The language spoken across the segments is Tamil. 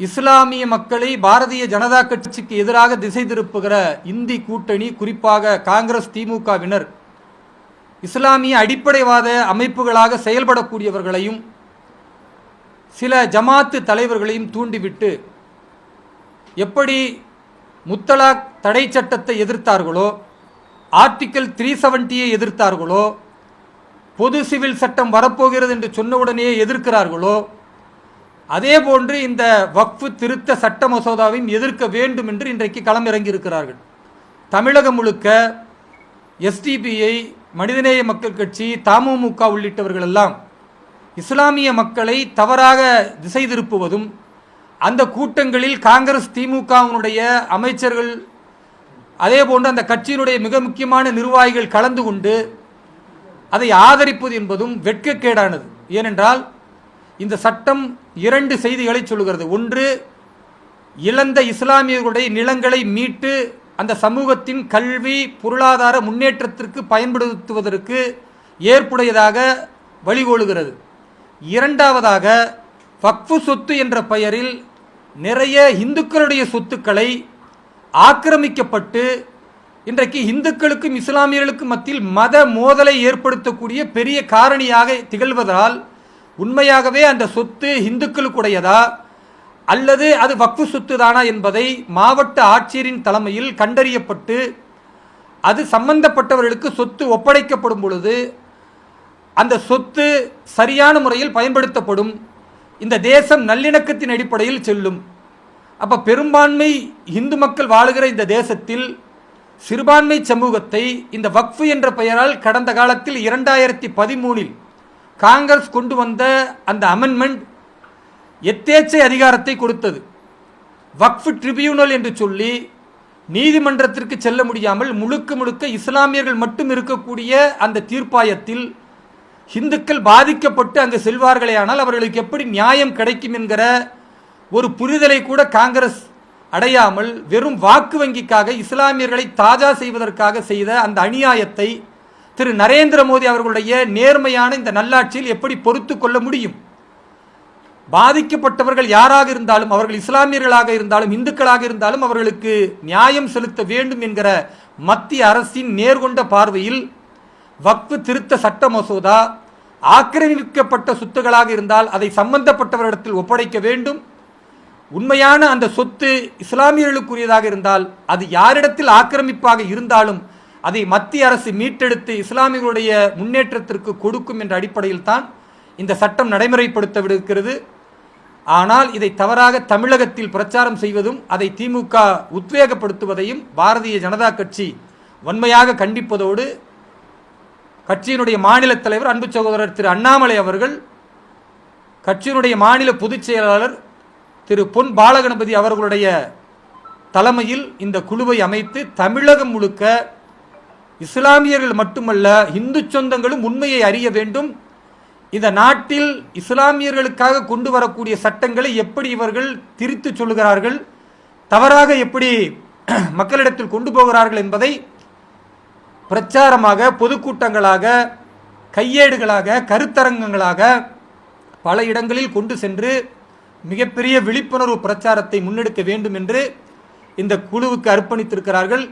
இஸ்லாமிய மக்களை பாரதிய ஜனதா கட்சிக்கு எதிராக திசை திருப்புகிற இந்தி கூட்டணி குறிப்பாக காங்கிரஸ் திமுகவினர் இஸ்லாமிய அடிப்படைவாத அமைப்புகளாக செயல்படக்கூடியவர்களையும் சில ஜமாத்து தலைவர்களையும் தூண்டிவிட்டு எப்படி முத்தலாக் தடை சட்டத்தை எதிர்த்தார்களோ ஆர்டிக்கல் த்ரீ செவன்ட்டியை எதிர்த்தார்களோ பொது சிவில் சட்டம் வரப்போகிறது என்று சொன்னவுடனே எதிர்க்கிறார்களோ அதே போன்று இந்த வக்ஃபு திருத்த சட்ட மசோதாவையும் எதிர்க்க வேண்டும் என்று இன்றைக்கு களமிறங்கியிருக்கிறார்கள். தமிழகம் முழுக்க எஸ்டிபிஐ மனிதநேய மக்கள் கட்சி தமுமுக உள்ளிட்டவர்கள் எல்லாம் இஸ்லாமிய மக்களை தவறாக திசை திருப்புவதும் அந்த கூட்டங்களில் காங்கிரஸ் திமுகவினுடைய அமைச்சர்கள் அதே போன்று அந்த கட்சியினுடைய மிக முக்கியமான நிர்வாகிகள் கலந்து கொண்டு அதை ஆதரிப்பது என்பதும் வெட்கக்கேடானது. ஏனென்றால் இந்த சட்டம் இரண்டு செய்திகளை சொல்கிறது ஒன்று இழந்த இஸ்லாமியர்களுடைய நிலங்களை மீட்டு அந்த சமூகத்தின் கல்வி பொருளாதார முன்னேற்றத்திற்கு பயன்படுத்துவதற்கு ஏற்புடையதாக வழிகோலுகிறது. இரண்டாவதாக வக்ஃபு சொத்து என்ற பெயரில் நிறைய இந்துக்களுடைய சொத்துக்களை ஆக்கிரமிக்கப்பட்டு இன்றைக்கு இந்துக்களுக்கும் இஸ்லாமியர்களுக்கும் மத்தியில் மத மோதலை ஏற்படுத்தக்கூடிய பெரிய காரணியாக திகழ்வதால் உண்மையாகவே அந்த சொத்து இந்துக்களுக்குடையதா? அல்லது அது வக்ஃபு சொத்து தானா என்பதை மாவட்ட ஆட்சியரின் தலைமையில் கண்டறியப்பட்டு அது சம்பந்தப்பட்டவர்களுக்கு சொத்து ஒப்படைக்கப்படும் பொழுது அந்த சொத்து சரியான முறையில் பயன்படுத்தப்படும். இந்த தேசம் நல்லிணக்கத்தின் அடிப்படையில் செல்லும். அப்போ பெரும்பான்மை இந்து மக்கள் வாழுகிற இந்த தேசத்தில் சிறுபான்மை சமூகத்தை இந்த வக்ஃபு என்ற பெயரால் கடந்த காலத்தில் இரண்டாயிரத்தி பதிமூணில் காங்கிரஸ் கொண்டு வந்த அந்த அமெண்ட்மெண்ட் எத்தேச்சை அதிகாரத்தை கொடுத்தது. வக்ஃப் ட்ரிபியூனல் என்று சொல்லி நீதிமன்றத்திற்கு செல்ல முடியாமல் முழுக்க முழுக்க இஸ்லாமியர்கள் மட்டும் இருக்கக்கூடிய அந்த தீர்ப்பாயத்தில் இந்துக்கள் பாதிக்கப்பட்டு அங்கு செல்வார்களே ஆனால் அவர்களுக்கு எப்படி நியாயம் கிடைக்கும் என்கிற ஒரு புரிதலை கூட காங்கிரஸ் அடையாமல் வெறும் வாக்கு வங்கிக்காக இஸ்லாமியர்களை தாஜா செய்வதற்காக செய்த அந்த அநியாயத்தை திரு நரேந்திர மோடி அவர்களுடைய நேர்மையான இந்த நல்லாட்சியில் எப்படி பொறுத்து கொள்ள முடியும்? பாதிக்கப்பட்டவர்கள் யாராக இருந்தாலும் அவர்கள் இஸ்லாமியர்களாக இருந்தாலும் இந்துக்களாக இருந்தாலும் அவர்களுக்கு நியாயம் செலுத்த வேண்டும் என்கிற மத்திய அரசின் நேர்கொண்ட பார்வையில் வக்ஃபு திருத்த சட்ட மசோதா ஆக்கிரமிக்கப்பட்ட சொத்துகளாக இருந்தால் அதை சம்பந்தப்பட்டவரிடத்தில் ஒப்படைக்க வேண்டும். உண்மையான அந்த சொத்து இஸ்லாமியர்களுக்குரியதாக இருந்தால் அது யாரிடத்தில் ஆக்கிரமிப்பாக இருந்தாலும் அதை மத்திய அரசு மீட்டெடுத்து இஸ்லாமியர்களுடைய முன்னேற்றத்திற்கு கொடுக்கும் என்ற அடிப்படையில் தான் இந்த சட்டம் நடைமுறைப்படுத்த விடுக்கிறது ஆனால் இதை தவறாக தமிழகத்தில் பிரச்சாரம் செய்வதும் அதை திமுக உத்வேகப்படுத்துவதையும் பாரதிய ஜனதா கட்சி வன்மையாக கண்டிப்பதோடு கட்சியினுடைய மாநில தலைவர் அன்பு சகோதரர் திரு அண்ணாமலை அவர்கள் கட்சியினுடைய மாநில பொதுச் செயலாளர் திரு பொன் பாலகணபதி அவர்களுடைய தலைமையில் இந்த குழுவை அமைத்து தமிழகம் முழுக்க இஸ்லாமியர்கள் மட்டுமல்ல இந்து சொந்தங்களும் உண்மையை அறிய வேண்டும். இந்த நாட்டில் இஸ்லாமியர்களுக்காக கொண்டு வரக்கூடிய சட்டங்களை எப்படி இவர்கள் திரித்து சொல்லுகிறார்கள் தவறாக எப்படி மக்களிடத்தில் கொண்டு போகிறார்கள் என்பதை பிரச்சாரமாக பொதுக்கூட்டங்களாக கையேடுகளாக கருத்தரங்கங்களாக பல இடங்களில் கொண்டு சென்று மிகப்பெரிய விழிப்புணர்வு பிரச்சாரத்தை முன்னெடுக்க வேண்டும் என்று இந்த குழுவுக்கு அர்ப்பணித்திருக்கிறார்கள்.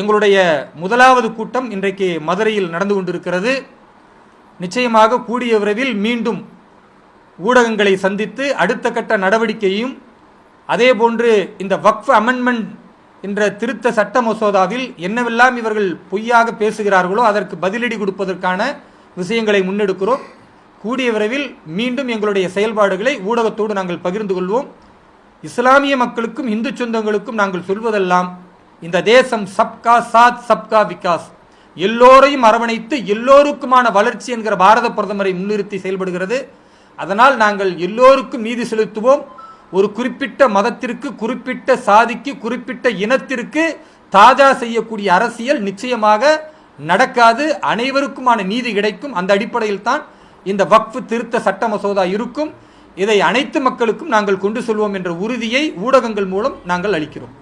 எங்களுடைய முதலாவது கூட்டம் இன்றைக்கு மதுரையில் நடந்து கொண்டிருக்கிறது. நிச்சயமாக கூடிய விரைவில் மீண்டும் ஊடகங்களை சந்தித்து அடுத்த கட்ட நடவடிக்கையும் அதே போன்று இந்த வக்ஃப் அமெண்ட்மெண்ட் என்ற திருத்த சட்ட மசோதாவில் என்னவெல்லாம் இவர்கள் பொய்யாக பேசுகிறார்களோ அதற்கு பதிலடி கொடுப்பதற்கான விஷயங்களை முன்னெடுக்கிறோம். கூடிய விரைவில் மீண்டும் எங்களுடைய செயல்பாடுகளை ஊடகத்தோடு நாங்கள் பகிர்ந்து கொள்வோம். இஸ்லாமிய மக்களுக்கும் இந்து சொந்தங்களுக்கும் நாங்கள் சொல்வதெல்லாம் இந்த தேசம் சப்கா சாத் சப்கா விகாஸ். எல்லோரையும் அரவணைத்து எல்லோருக்குமான வளர்ச்சி என்கிற பாரத பிரதமரை முன்னிறுத்தி செயல்படுகிறது. அதனால் நாங்கள் எல்லோருக்கும் மீதி செலுத்துவோம். ஒரு குறிப்பிட்ட மதத்திற்கு குறிப்பிட்ட சாதிக்கு குறிப்பிட்ட இனத்திற்கு தாஜா செய்யக்கூடிய அரசியல் நிச்சயமாக நடக்காது. அனைவருக்குமான நீதி கிடைக்கும். அந்த அடிப்படையில் தான் இந்த வக்ஃபு திருத்த சட்ட மசோதா இருக்கும். இதை அனைத்து மக்களுக்கும் நாங்கள் கொண்டு செல்வோம் என்ற உறுதியை ஊடகங்கள் மூலம் நாங்கள் அளிக்கிறோம்.